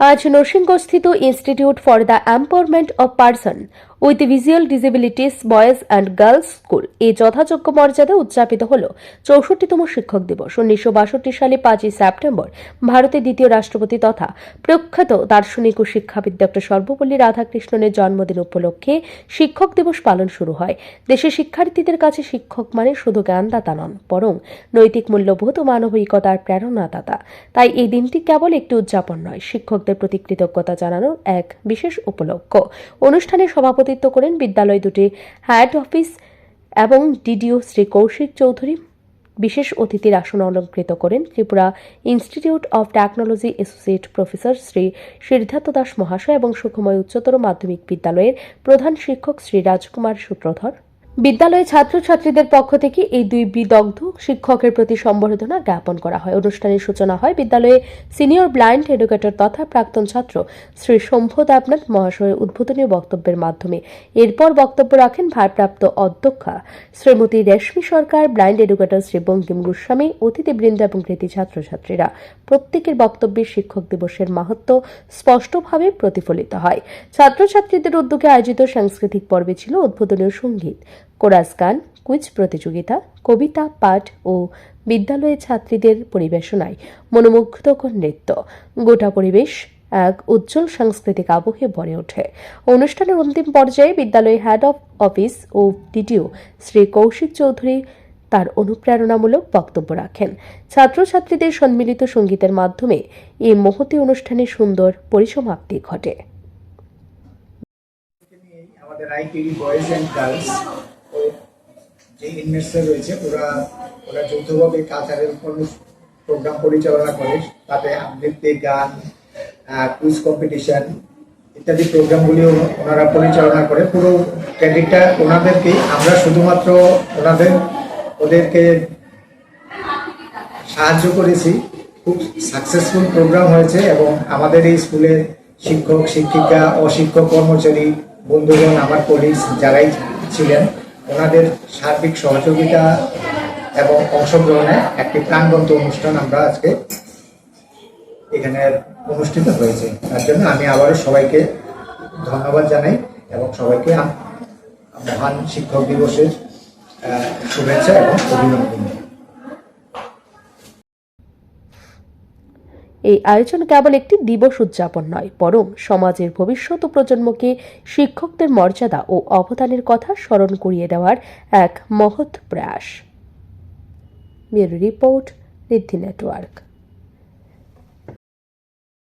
আজ নরসিংগড়স্থিত institute for the empowerment of person with visual disabilities boys and girls school এই যথাযোগ্য মর্যাদা উদযাপিত হল চৌষট্টিতম শিক্ষক দিবস, উনিশশো বাষট্টি সালে পাঁচই সেপ্টেম্বর, ভারতের দ্বিতীয় রাষ্ট্রপতি তথা প্রখ্যাত দার্শনিক ও শিক্ষাবিদ ডক্টর সর্বপল্লী রাধাকৃষ্ণনের জন্মদিন উপলক্ষে শিক্ষক দিবস পালন শুরু হয়। দেশের শিক্ষার্থীদের কাছে শিক্ষক মানে শুধু জ্ঞানদাতা নন, বরং নৈতিক মূল্যবোধ ও মানবিকতার প্রেরণাদাতা। তাই এই দিনটি কেবল একটি উদযাপন নয়, শিক্ষকদের প্রতি কৃতজ্ঞতা জানানোর এক বিশেষ উপলক্ষ। অনুষ্ঠানে সভাপতিত্ব করেন বিদ্যালয় দুটি হেড অফিস এবং ডিডিও শ্রী কৌশিক চৌধুরী। বিশেষ অতিথির আসন অলঙ্কৃত করেন Tripura institute of technology associate professor Shri Siddhartha Das মহাশয় এবং সুখময় উচ্চতর মাধ্যমিক বিদ্যালয়ের প্রধান শিক্ষক শ্রী রাজকুমার সূত্রধর বিদ্যালয়ে ছাত্রছাত্রীদের পক্ষ থেকে এই দুই বিদগ্ধ শিক্ষকের প্রতি সম্বর্ধনা জ্ঞাপন করা হয়। অনুষ্ঠানের সূচনা হয় বিদ্যালয়ে সিনিয়র ব্লাইন্ড এডুকেটর তথা প্রাক্তন ছাত্র শ্রী শম্ভু দেবনাথ মহাশয়ের উদ্বোধনী বক্তব্যের মাধ্যমে। এরপর বক্তব্য রাখেন ভারপ্রাপ্ত অধ্যক্ষা শ্রীমতী রেশমি সরকার, ব্লাইন্ড এডুকেটর শ্রী বঙ্কিম গোস্বামী, অতিথিবৃন্দ এবং কৃতি ছাত্রছাত্রীরা। প্রত্যেকের বক্তব্যে শিক্ষক দিবসের মাহাত্ম স্পষ্টভাবে প্রতিফলিত হয়। ছাত্রছাত্রীদের উদ্যোগে আয়োজিত সাংস্কৃতিক পর্বে ছিল উদ্বোধনীয় সংগীত। কোরাস গান, কুইজ প্রতিযোগিতা, কবিতা, পাঠ ও বিদ্যালয়ের ছাত্রীদের পরিবেশনায় মনোমুগ্ধকর নৃত্য। গোটা পরিবেশ এক উজ্জ্বল সাংস্কৃতিক আবহে ভরে ওঠে। অনুষ্ঠানের অন্তিম পর্যায়ে বিদ্যালয়ের হেড অফ অফিস ও ডিটিও শ্রী কৌশিক চৌধুরী তার অনুপ্রেরণামূলক বক্তব্য রাখেন। ছাত্রছাত্রীদের সম্মিলিত সঙ্গীতের মাধ্যমে এই মহতি অনুষ্ঠানে সুন্দর পরিসমাপ্তি ঘটে। আমাদের আইটিডি বয়েজ গার্লস যে ইনমেটসরা রয়েছে, ওরা ওরা যৌথভাবে কালচারাল কোনো প্রোগ্রাম পরিচালনা করে। তাতে আবৃত্তি গান কুইজ কম্পিটিশন ইত্যাদি প্রোগ্রামগুলিও ওনারা পরিচালনা করে। পুরো ক্রেডিটটা ওনাদেরকেই, আমরা শুধুমাত্র ওনাদের, ওদেরকে সাহায্য করেছি। খুব সাকসেসফুল প্রোগ্রাম হয়েছে এবং আমাদের এই স্কুলের শিক্ষক, শিক্ষিকা, অশিক্ষক কর্মচারী, বন্ধুগণ, আমার কলিগস যারাই ছিলেন ওনাদের সার্বিক সহযোগিতা এবং অংশগ্রহণে একটি প্রাণবন্ত অনুষ্ঠান আমরা আজকে এখানে অনুষ্ঠিত হয়েছে। তার জন্য আমি আবারও সবাইকে ধন্যবাদ জানাই এবং সবাইকে মহান শিক্ষক দিবসের শুভেচ্ছা এবং অভিনন্দন। এই আয়োজন কেবল একটি দিবস উদযাপন নয়, বরং সমাজের ভবিষ্যৎ প্রজন্মকে শিক্ষকদের মর্যাদা ও অবদানের কথা স্মরণ করিয়ে দেওয়ার এক মহৎ প্রয়াস। Report network.